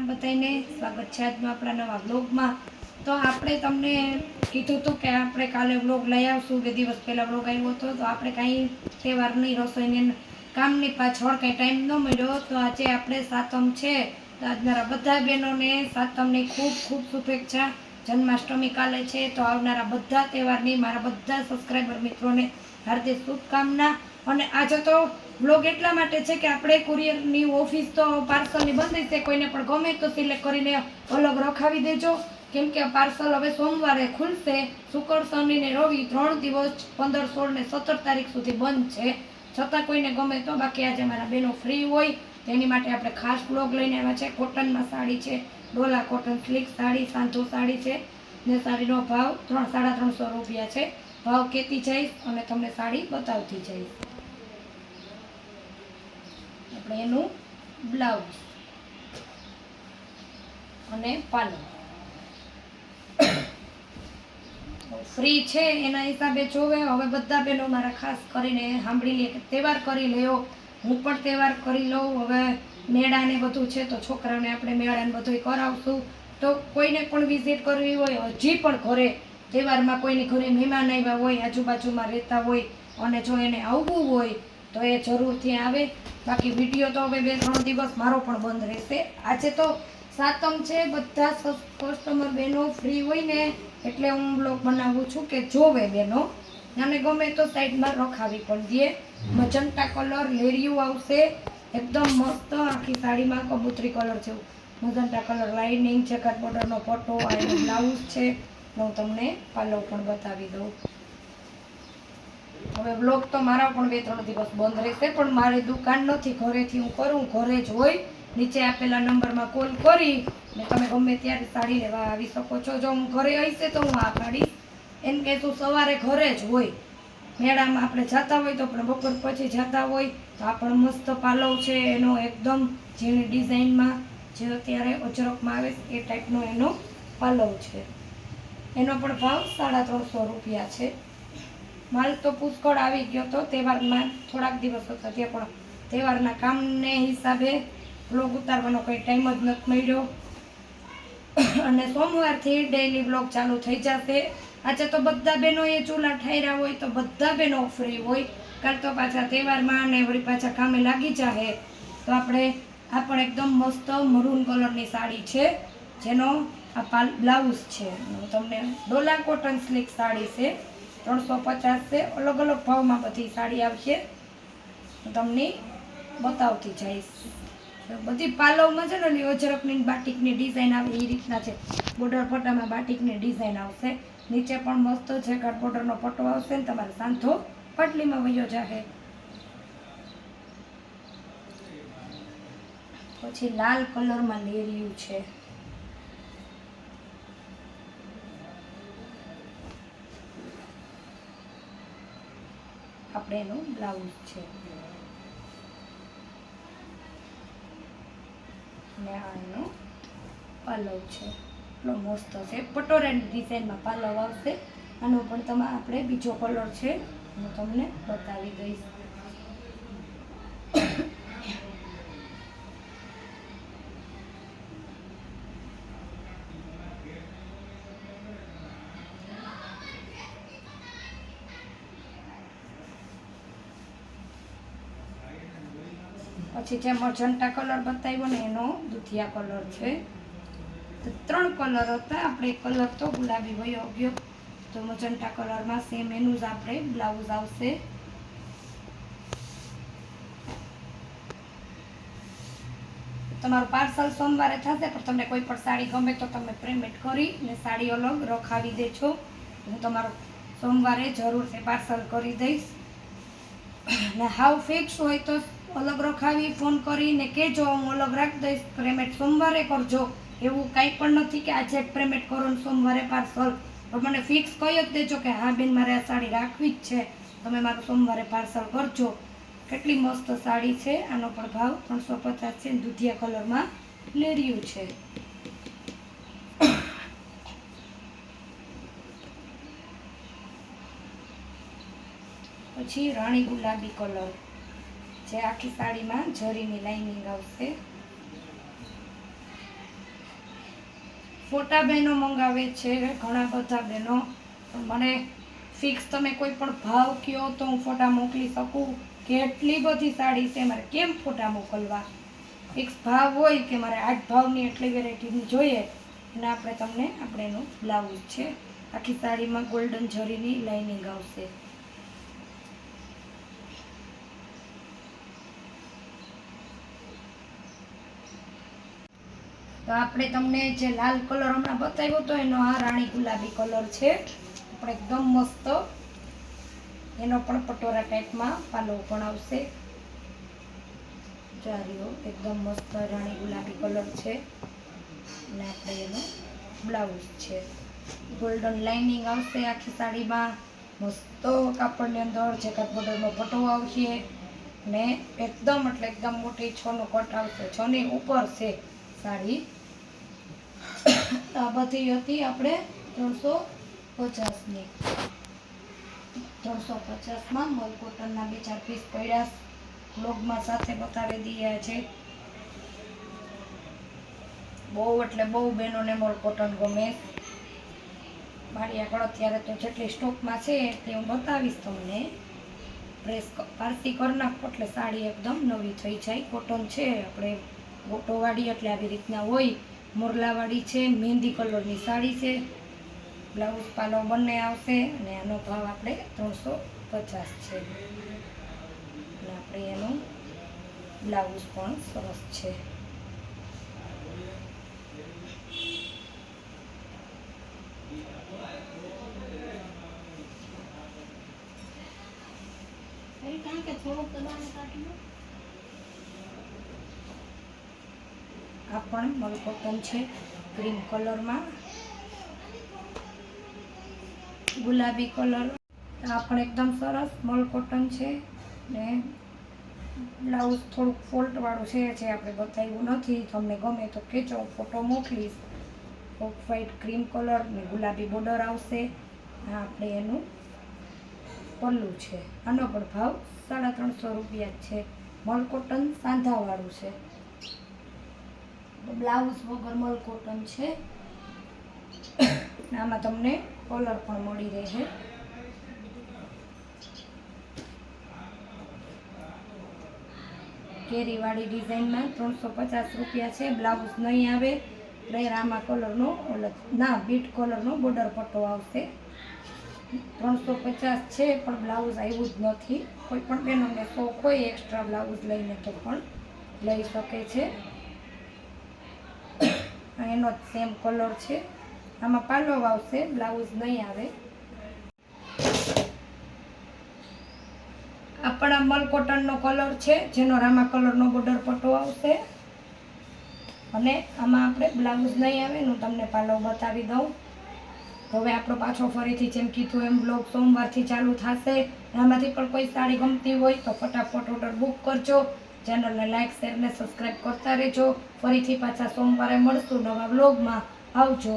રામ બધાને સ્વાગત છે આજમાં આપણા નવા બ્લોગમાં તો આપણે તમને કીધું હતું કે આપણે કાલે બ્લોગ લઈ આવશું, બે દિવસ પહેલાં બ્લોગ આવ્યો હતો, તો આપણે કાંઈ તહેવારની રસોઈની કામની પાછળ કાંઈ ટાઈમ ન મળ્યો. તો આજે આપણે સાતમ છે. તો આજનારા બધા બહેનોને સાતમની ખૂબ ખૂબ શુભેચ્છા. જન્માષ્ટમી કાલે છે, તો આવનારા બધા તહેવારની મારા બધા સબસ્ક્રાઈબર મિત્રોને હાર્દિક શુભકામના. અને આજે તો બ્લોગ એટલા માટે છે કે આપણે કુરિયરની ઓફિસ તો પાર્સલની બંધ છે કોઈને પણ ગમે તો સિલેક્ટ કરીને અલગ રખાવી દેજો. કેમ કે પાર્સલ હવે સોમવારે ખુલશે, શુક્ર, શનિ ને રવિ ત્રણ દિવસ, પંદર, સોળ ને સત્તર તારીખ સુધી બંધ છે. છતાં કોઈને ગમે તો, બાકી આજે મારા બહેનો ફ્રી હોય, તેની માટે આપણે ખાસ બ્લોગ લઈને આવ્યા છે. કોટનમાં સાડી છે, ડોલા કોટન સ્લીક સાડી, સાંધો સાડી છે ને સાડીનો ભાવ ત્રણ, સાડા ત્રણસો રૂપિયા છે. ભાવ કહેતી જઈશ અને તમને સાડી બતાવતી જઈશ. આપણે એનું બ્લાઉઝ અને પાલ ફ્રી છે એના હિસાબે જોવે. હવે બધા બહેનો મારા ખાસ કરીને સાંભળી લે તહેવાર કરી લ્યો. હું પણ તહેવાર કરી લઉં. હવે મેળા ને બધું છે તો છોકરાને આપણે મેળાને બધું કરાવશું. તો કોઈને પણ વિઝિટ કરવી હોય, હજી પણ ઘરે તહેવારમાં કોઈની ઘરે મહેમાન આવ્યા હોય, આજુબાજુમાં રહેતા હોય અને જો એને આવવું હોય તો એ જરૂરથી આવે. બાકી વીડિયો તો હવે બે ત્રણ દિવસ મારો પણ બંધ રહેશે. આજે તો સાતમ છે, બધા કસ્ટમર બહેનો ફ્રી હોય ને એટલે હું બ્લોગ બનાવું છું કે જોવે બહેનો. અને ગમે તો સાઈડમાં રખાવી પણ દે મજંટા કલર લેરિયું આવશે. એકદમ મસ્ત આખી સાડીમાં કબૂતરી કલર છે મજંટા કલર લાઇનિંગ ચેકર બોર્ડરનો ફોટો આ બ્લાઉઝ છે. હું તમને પાલવ પણ બતાવી દઉં. હવે બ્લોગ તો મારા પણ બે ત્રણ દિવસ બંધ રહેશે, પણ મારી દુકાન નથી, ઘરેથી હું કરું, ઘરે જ હોય. નીચે આપેલા નંબરમાં કોલ કરી ને તમે ગમે ત્યારે સાડી લેવા આવી શકો છો. જો હું ઘરે હશે તો હું આ સાડી, એમ કે તું સવારે ઘરે જ હોય. મેળામાં આપણે જતા હોય તો પણ બપોર પછી જતા હોય, તો આ પણ મસ્ત પાલવ છે, એનો એકદમ ઝીણી ડિઝાઇનમાં જે અત્યારે અજરકમાં આવે એ ટાઈપનો એનો પાલવ છે. એનો પણ ભાવ સાડા ત્રણસો રૂપિયા છે. માલ તો પુષ્કળ આવી ગયો તો તહેવારમાં થોડાક દિવસો હતા પણ તહેવારના કામને હિસાબે બ્લોગ ઉતારવાનો કંઈ ટાઈમ જ નથી મળ્યો. અને સોમવારથી ડેઈલી બ્લોગ ચાલુ થઈ જશે. આજે તો બધા બહેનો એ ચૂલા ઠાયરા હોય તો બધા બહેનો ફ્રી હોય. કાલ તો પાછા તહેવારમાં અને વળી પાછા કામે લાગી જાહે. તો આપણે, આ પણ એકદમ મસ્ત મરૂન કલરની સાડી છે. જેનો આ પાલ બ્લાઉઝ છે. તમને ડોલા કોટન સ્લીક સાડી છે, ત્રણસો પચાસ છે. અલગ અલગ ભાવમાં બધી સાડી આવશે. હું તમને બતાવતી જઈશ. બધી પાલવમાં છે ને, ઓલી અજરકની બાટિકની ડિઝાઇન આવે એ રીતના છે. બોર્ડર પટ્ટામાં બાટિકની ડિઝાઇન આવશે. નીચે પણ મસ્ત છે કટ બોર્ડરનો પટ્ટો આવશે ને, તમારે સાંધો પાટલીમાં વયો જાહે. પછી લાલ કલરમાં લેરિયું છે. આપણે એનું બ્લાઉઝ છે. અને આ એનો પાલવ છે. એટલો મસ્ત છે. પટોરાની ડિઝાઇનમાં પાલવ આવશે. આનો પણ તમે આપણે બીજો કલર છે. હું તમને બતાવી દઈશ. પછી જે મજંટા કલર બતાવ્યો ને એનો દુધિયા કલર છે. તો ત્રણ કલર હતા. આપણે કલર તો ગુલાબી વયો ગયો. તો મજંટા કલરમાં સેમ એનું જ આપણે બ્લાઉઝ આવશે. તમારું પાર્સલ સોમવારે થશે, પણ તમને કોઈ પણ સાડી ગમે તો તમે પેમેન્ટ કરી ને સાડી અલગ રખાવી દેજો. હું તમારું સોમવારે જરૂરથી પાર્સલ કરી દઈશ. ને હાવ ફિક્સ હોય તો અલગ રખાવી, ફોન કરીને કહેજો, હું અલગ રાખી દઈશ, પેમેન્ટ સોમવારે કરજો. એવું કાંઈ પણ નથી કે આજે પેમેન્ટ કરો ને સોમવારે પાર્સલ. પણ મને ફિક્સ કહી જ દેજો કે, હા, બેન, મારે આ સાડી રાખવી જ છે. તમે મારું સોમવારે પાર્સલ કરજો. કેટલી મસ્ત સાડી છે. આનો પણ ભાવ ત્રણસો પચાસ છે. દૂધિયા કલરમાં લેરિયું છે. પછી રાણી ગુલાબી કલર. જે આખી સાડીમાં જરીની લાઇનિંગ આવશે. ફોટા બહેનો મંગાવે છે, ઘણા બધા બહેનો. મને ફિક્સ તમે કોઈ પણ ભાવ કયો તો હું ફોટા મોકલી શકું? કેટલી બધી સાડી છે, મારે કેમ ફોટા મોકલવા? ફિક્સ ભાવ હોય કે મારે આઠ ભાવની એટલી વેરાયટીની જોઈએ અને આપણે તમને, આપણે એનું બ્લાઉઝ છે. આખી સાડીમાં ગોલ્ડન જરીની લાઇનિંગ આવશે. તો આપણે તમને જે લાલ કલર હમણાં બતાવ્યો હતો એનો આ રાણી ગુલાબી કલર છે. આપણે એકદમ મસ્ત. એનો પણ પટોરા ટાઈપમાં પાલો પણ આવશે. ચારીઓ એકદમ મસ્ત રાણી ગુલાબી કલર છે. અને આપણે એનો બ્લાઉઝ છે. ગોલ્ડન લાઇનિંગ આવશે આખી સાડીમાં. મસ્ત કાપડની અંદર જેકાટ બોર્ડરનો પટો આવશે. ને એકદમ એટલે એકદમ મોટી છનો કટ આવશે. છની ઉપર છે સાડી. આ બધી હતી આપણે ત્રણસો પચાસની. ત્રણસો પચાસમાં મલકોટનના બે ચાર પીસ પડ્યા. બ્લોગમાં સાથે બતાવી દઈએ છે. બહુ એટલે બહુ બહેનોને મોલ કોટન ગમે. મારી આગળ અત્યારે તો જેટલી સ્ટોકમાં છે એટલી હું બતાવીશ તમને. પ્રેસ પારસી કરી નાખો એટલે સાડી એકદમ નવી થઈ જાય. કોટન છે, આપણે ગોટોવાળી એટલે આવી રીતના હોય. મોરલાવાળી છે, મહેંદી કલરની સાડી છે, બ્લાઉઝ પાલો બંને આવશે અને આનો ભાવ આપણે ત્રણસો પચાસ છે. અને આપણે એનું બ્લાઉઝ પણ સરસ છે. આ પણ મલકોટન છે ક્રીમ કલરમાં. ગુલાબી કલર. આ પણ એકદમ સરસ મલ કોટન છે ને બ્લાઉઝ થોડુંક ફોલ્ટવાળું છે જે આપણે બતાવ્યું નથી. તમને ગમે તો ખેંચો, ફોટો મોકલીશ. ઓફ વ્હાઈટ ક્રીમ કલર ને ગુલાબી બોર્ડર આવશે. આપણે એનું પલ્લું છે. આનો પણ ભાવ સાડા ત્રણસો રૂપિયા છે. મલ કોટન સાંધાવાળું છે. બ્લાઉઝ વગર મલ કોટન છે. આમાં તમને કલર પણ મળી રહેશે કેરીવાળી ડિઝાઇનમાં ત્રણસો પચાસ રૂપિયા છે. બ્લાઉઝ નહીં આવે એટલે રામા કલરનો ના, બીટ કલરનો બોર્ડર પટ્ટો આવશે. ત્રણસો પચાસ છે, પણ બ્લાઉઝ આવ્યું જ નથી. કોઈ પણ બહેનોને શોખ હોય એક્સ્ટ્રા બ્લાઉઝ લઈને તો પણ લઈ શકે છે. એનો જ સેમ કલર છે. આમાં પાલો આવશે બ્લાઉઝ નહીં આવે. આપણા મલ કોટનનો કલર છે, જેનો રામા કલરનો બોર્ડર પટ્ટો આવશે. અને આમાં આપણે બ્લાઉઝ નહીં આવે હું તમને પાલો બતાવી દઉં. હવે આપણો પાછો ફરીથી જેમ કીધું એમ બ્લોગ સોમવારથી ચાલુ થશે. આમાંથી પણ કોઈ સાડી ગમતી હોય તો ફટાફટ ઓર્ડર બુક કરજો. ચેનલને લાઇક શેર ને સબસ્ક્રાઈબ કરતા રહેજો. ફરીથી પાછા સોમવારે મળશું નવા બ્લોગમાં આવજો.